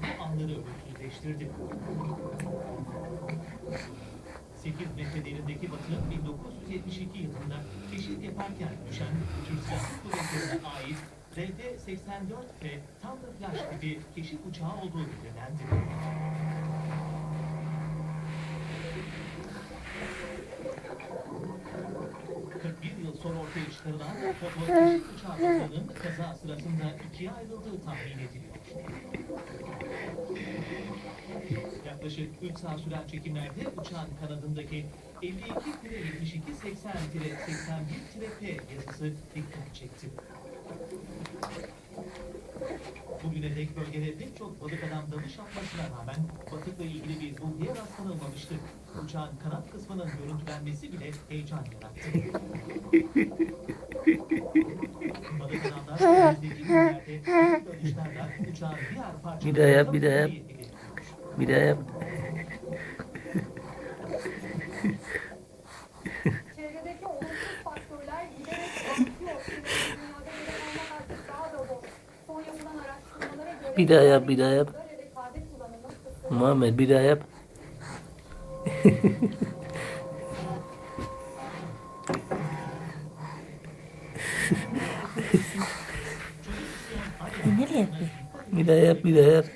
bu anları ölümsüzleştirdi. 8 metre derindeki Batı 1972 yılında keşif yaparken düşen Türk Kuvvetleri'ne ait RD-84 ve Thunder Flash gibi keşif uçağı olduğu belirlendi. ...41 yıl sonra ortaya çıkarılan foto keşif uçağı kapağının kaza sırasında ikiye ayrıldığı tahmin ediliyor. Yaklaşık 3 saat süren çekimlerde uçağın kanadındaki 52-72-80-81-P yazısı dikkat çekti. Bugüne dek bölgede pek çok balık adam dalış yapmasına rağmen batıkla ilgili bir bulguya rastlanılmamıştı. Uçağın kanat kısmının görüntülenmesi bile heyecan yarattı. Balık adamlar önümüzdeki günlerde ilk dönüşlerle uçağın diğer parçalarını Bir daha yap, bir daha yap. Bir daha yap. Bir daha yap, bir daha yap. Muhammed bir daha yap. Nereye yapıyor? Bir daha yap, bir daha yap.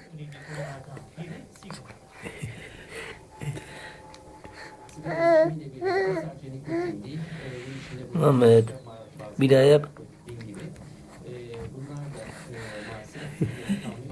Mehmet bir daha yap.